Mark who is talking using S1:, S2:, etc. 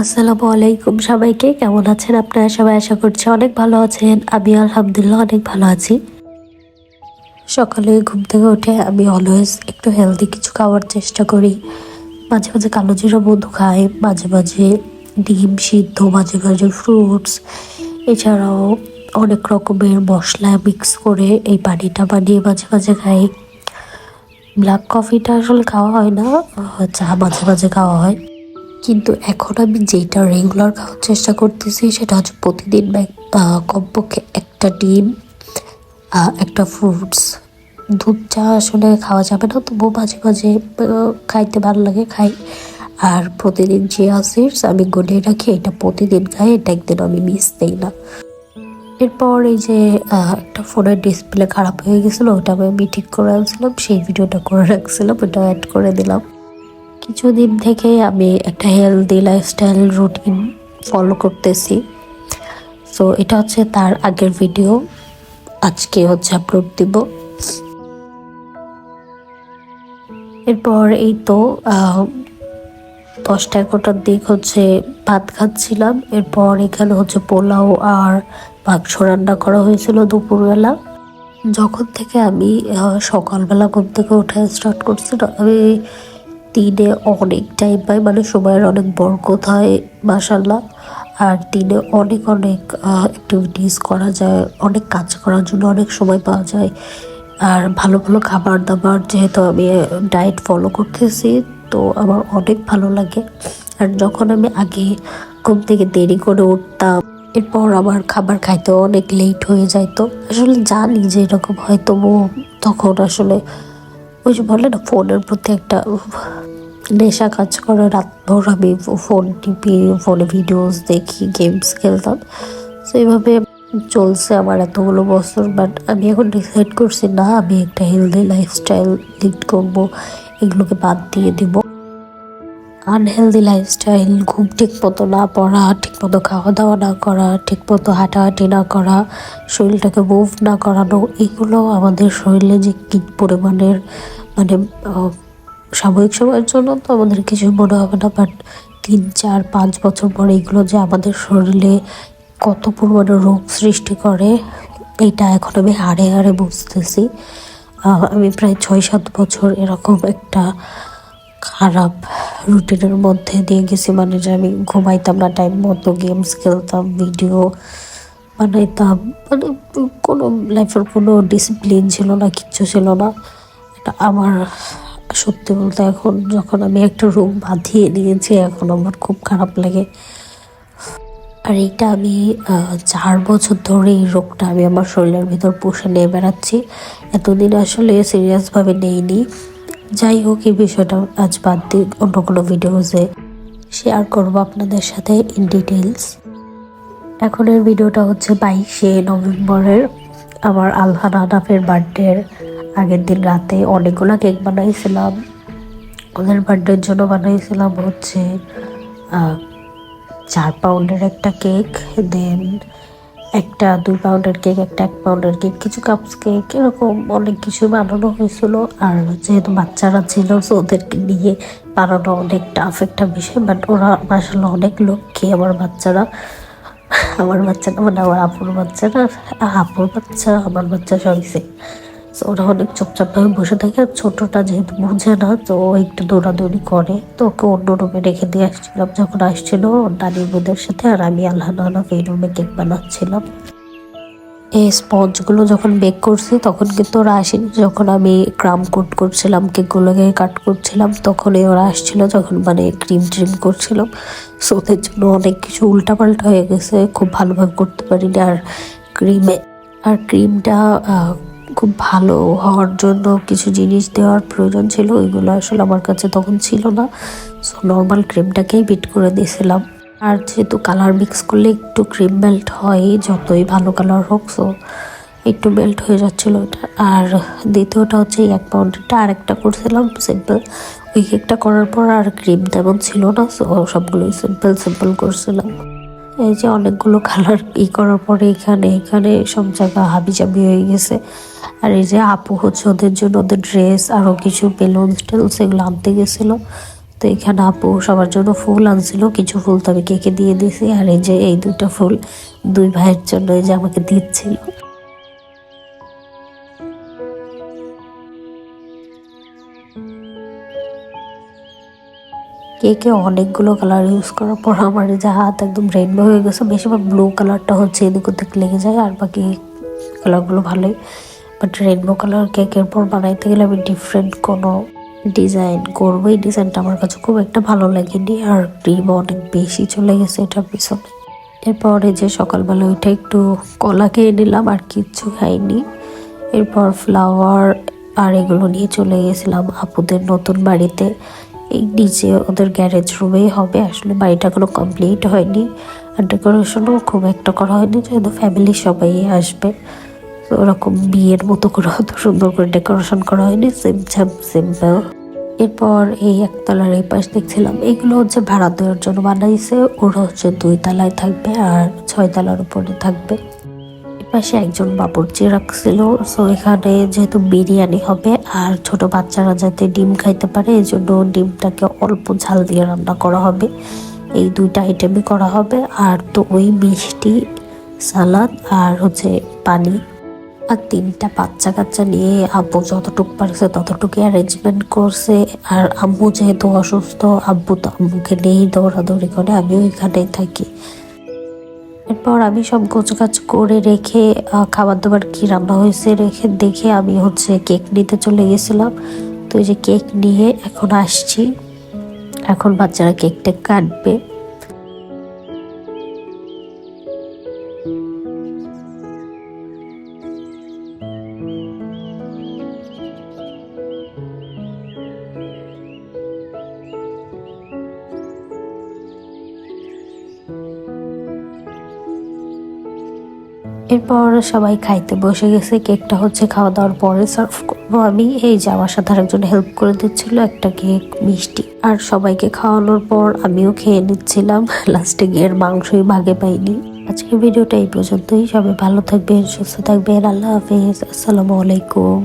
S1: আসসালামু আলাইকুম সবাইকে, কেমন আছেন আপনারা? সবাই আশা করছি অনেক ভালো আছেন। আমি আলহামদুলিল্লাহ অনেক ভালো আছি। সকালে ঘুম থেকে উঠে আমি অলওয়েজ একটু হেলদি কিছু খাওয়ার চেষ্টা করি। মাঝে মাঝে কালো জিরা মধু খাই, মাঝে মাঝে ডিম সিদ্ধ, মাঝে মাঝে ফ্রুটস এছাড়াও অনেক রকমের মশলা মিক্স করে এই পানিটা বানিয়ে মাঝে মাঝে খাই। ব্ল্যাক কফিটা আসলে খাওয়া হয় না চা মাঝে মাঝে খাওয়া হয়। কিন্তু এখন আমি যেটা রেগুলার খাওয়ার চেষ্টা করতেছি সেটা হচ্ছে প্রতিদিন কমপক্ষে একটা ডিম একটা ফ্রুটস দুধ চা আসলে খাওয়া যাবে না, তবুও মাঝে মাঝে খাইতে ভালো লাগে, খাই। আর প্রতিদিন চিয়া সিডস আমি গলিয়ে রাখি, এটা প্রতিদিন খাই, এটা একদিন আমি মিস দিই না। এরপর এই যে একটা ফোনের ডিসপ্লে খারাপ হয়ে গেছিল, ওটা আমি ঠিক করে আনছিলাম, সেই ভিডিওটা করে রাখছিলাম, ওটা অ্যাড করে দিলাম। কিছুদিন থেকে আমি একটা হেলদি লাইফস্টাইল রুটিন ফলো করতেছি। সো এটা হচ্ছে তার আগের ভিডিও আজকে হচ্ছে আপলোড দিব। এরপর এই তো দশটা এগারোটার দিক হচ্ছে ভাত খাচ্ছিলাম। এরপর এখানে হচ্ছে পোলাও আর মাংস রান্না করা হয়েছিল দুপুরবেলা। যখন থেকে আমি সকালবেলা ঘুম থেকে ওঠা স্টার্ট করছি, আমি দিনে অনেক টাইম পাই মানে সময়ের অনেক বরকত হয় মাসাল্লাহ আর দিনে অনেক অনেক অ্যাক্টিভিটিস করা যায়, অনেক কাজ করার জন্য অনেক সময় পাওয়া যায়। আর ভালো ভালো খাবার দাবার যেহেতু আমি ডায়েট ফলো করতেছি, তো আমার অনেক ভালো লাগে। আর যখন আমি আগে ঘুম থেকে দেরি করে উঠতাম, এরপর আমার খাবার খাইতে অনেক লেট হয়ে যাইতো। আসলে জানি যে এরকম হয়তো তখন আসলে ওই যে বলে না, ফোনের প্রতি একটা নেশা কাজ করে রাত ভোর আমি ফোন টিপি, ফোনে ভিডিওস দেখি, গেমস খেলতাম। তো এইভাবে চলছে আমার এতগুলো বছর বাট আমি এখন ডিসাইড করছি, না, আমি একটা হেলদি লাইফস্টাইল লিড করব। এগুলোকে বাদ দিয়ে দিব। আনহেলদি লাইফস্টাইল ঘুম ঠিক মতো না পড়া, ঠিক মতো খাওয়া দাওয়া না করা, ঠিক মতো হাঁটাহাঁটি না করা, শরীরটাকে মুভ না করানো, এগুলো আমাদের শরীরে যে কী পরিমাণের মানে সাময়িক সময়ের জন্য তো আমাদের কিছু মনে হবে না বাট তিন, চার, পাঁচ বছর পরে এগুলো যে আমাদের শরীরে কত পরিমাণে রোগ সৃষ্টি করে, এটা এখন আমি হাড়ে হাড়ে বুঝতেছি। আমি প্রায় ছয়, সাত বছর এরকম একটা খারাপ রুটিনের মধ্যে দিয়ে গেছি। মানে যে আমি ঘুমাইতাম না টাইম মতো গেমস খেলতাম ভিডিও বানাইতাম। মানে কোনো লাইফের কোনো ডিসিপ্লিন ছিল না, কিচ্ছু ছিল না। এটা আমার, সত্যি বলতে এখন যখন আমি একটা রোগ বাঁধিয়ে নিয়েছি, এখন আমার খুব খারাপ লাগে। আর এইটা আমি চার বছর ধরে এই রোগটা আমি আমার শরীরের ভিতর পুষে নিয়ে বেড়াচ্ছি। এতদিন আসলে সিরিয়াসভাবে নেইনি। যাই হোক, এই বিষয়টা আজ বাদ দিয়ে অন্য কোনো ভিডিওতে শেয়ার করব আপনাদের সাথে ইন ডিটেলস এখনের ভিডিওটা হচ্ছে বাইশে নভেম্বরের আমার আলহান আনাফের বার্থডের আগের দিন রাতে। অনেকগুলো কেক বানাইছিলাম। ওদের বার্থডের জন্য বানাইছিলাম হচ্ছে চার পাউন্ডের একটা কেক দেন একটা, দুই পাউন্ডের কেক একটা এক পাউন্ডের কেক কিছু কাপস কেক এরকম অনেক কিছু বানানো হয়েছিল আর যেহেতু বাচ্চারা ছিল সো ওদেরকে নিয়ে বানানো অনেক টাফ একটা বিষয় বাট ওরা আসলে অনেক লোক খেয়ে আমার বাচ্চারা আমার বাচ্চারা মানে আমার আপুর বাচ্চারা আপুর বাচ্চা, আমার বাচ্চা সবই same। So, ওরা অনেক চুপচাপভাবে বসে থাকে। আর ছোটটা যেহেতু বুঝে না, তো ও একটু দৌড়াদৌড়ি করে। তো ওকে অন্য রুমে রেখে দিয়ে আসছিলাম। যখন আসছিল, ওর নানির বোধের সাথে আর আমি আল্লাহ আল্লাহ এই রুমে কেক বানাচ্ছিলাম। এই স্পঞ্জগুলো যখন বেক করছি, তখন কিন্তু ওরা আসেনি। যখন আমি ক্রাম কোট করছিলাম কেকগুলোকে কাট করছিলাম, তখনই ওরা আসছিল যখন মানে ক্রিম ট্রিম করছিলাম। সো ওদের জন্য অনেক কিছু উল্টাপাল্টা হয়ে গেছে। খুব ভালোভাবে করতে পারিনি। আর ক্রিমে আর ক্রিমটা খুব ভালো হওয়ার জন্য কিছু জিনিস দেওয়ার প্রয়োজন ছিল, ওইগুলো আসলে আমার কাছে তখন ছিল না। সো নর্মাল ক্রিমটাকেই বিট করে দিয়েছিলাম। আর যেহেতু কালার মিক্স করলে একটু ক্রিম মেল্ট হয়, যতই ভালো কালার হোক সো একটু মেল্ট হয়ে যাচ্ছিল ওটা আর দ্বিতীয়টা হচ্ছে এক পাউন্ডেরটা আর একটা করছিলাম সিম্পল ওই কেকটা করার পর আর ক্রিম তেমন ছিল না সো সবগুলোই সিম্পল সিম্পল করছিলাম। এই যে অনেকগুলো কালার ই করার পরে এখানে এখানে সব জায়গা হাবি জাবি হয়ে গেছে। আর এই যে আপু হচ্ছে ওদের জন্য ওদের ড্রেস আরও কিছু বেলুন টেলস এগুলো আনতে গেছিল। তো এখানে আপু সবার জন্য ফুল আনছিল, কিছু ফুল তো আমি কেকে দিয়ে দিয়েছি। আর এই যে এই দুইটা ফুল দুই ভাইয়ের জন্য এই যে আমাকে দিচ্ছিল। কেকে অনেকগুলো কালার ইউজ করার পর আমার যে হাত একদম রেনবো হয়ে গেছে। বেশিরভাগ ব্লু কালারটা হচ্ছে এদিক ওদিক লেগে যায় আর বাকি কালারগুলো ভালোই। বাট রেনবো কালার কেকের পর বানাইতে গেলে আমি ডিফারেন্ট কোনো ডিজাইন করব। এই ডিজাইনটা আমার কাছে খুব একটা ভালো লাগেনি আর ক্রিম অনেক বেশি চলে গেছে এটার পিছনে। এরপরে যে সকালবেলা ওইটা একটু কলা খেয়ে নিলাম, আর কিচ্ছু খাইনি। এরপর ফ্লাওয়ার আর এগুলো নিয়ে চলে গেছিলাম আপুদের নতুন বাড়িতে। এই নিচে ওদের গ্যারেজ রুমেই হবে। আসলে বাড়িটা কোনো কমপ্লিট হয়নি। আর ডেকোরেশনও খুব একটা করা হয়নি, যেহেতু ফ্যামিলি সবাই আসবে। ওরকম বিয়ের মতো করে অত সুন্দর করে ডেকোরেশন করা হয়নি সেম সিমছাম সিম্পল এরপর এই একতলার এই পাশ দেখছিলাম, এগুলো হচ্ছে ভাড়া দেওয়ার জন্য বানাইছে। ওরা হচ্ছে দুই তলায় থাকবে আর ছয় তলার উপরে থাকবে। পাশে একজন বাবুর্চি রাখছিল সো এখানে যেহেতু বিরিয়ানি হবে আর ছোট বাচ্চারা যাতে ডিম খাইতে পারে এই জন্য ডিমটাকে অল্প ঝাল দিয়ে রান্না করা হবে। এই দুইটা আইটেমই করা হবে। আর তো ওই মিষ্টি, সালাদ আর হচ্ছে পানি। আর তিনটা বাচ্চা কাচ্চা নিয়ে আব্বু যতটুকু পারছে ততটুকু অ্যারেঞ্জমেন্ট করছে। আর আম্মু যেহেতু অসুস্থ, আব্বু তো আম্মুকে নিয়েই দৌড়াদৌড়ি করে। আমিও এখানেই থাকি। এরপর আমি সব গোছগাছ করে রেখে খাবার দাবার কি রান্না হয়েছে রেখে দেখে আমি হচ্ছে কেক নিতে চলে গেছিলাম। তো এই যে কেক নিয়ে এখন আসছি। এখন বাচ্চারা কেকটা কাটবে। এরপর সবাই খাইতে বসে গেছে। কেকটা হচ্ছে খাওয়া দাওয়ার পরে সার্ভ করব আমি। এই যে আমার সাথে আরেকজন হেল্প করে দিচ্ছিল, একটা কেক মিষ্টি। আর সবাইকে খাওয়ানোর পর আমিও খেয়ে নিচ্ছিলাম। লাস্টে গিয়ে এর মাংসই ভাগে পাইনি। আজকের ভিডিওটা এই পর্যন্তই। সবাই ভালো থাকবেন, সুস্থ থাকবেন। আল্লাহ হাফিজ। আসসালামু আলাইকুম।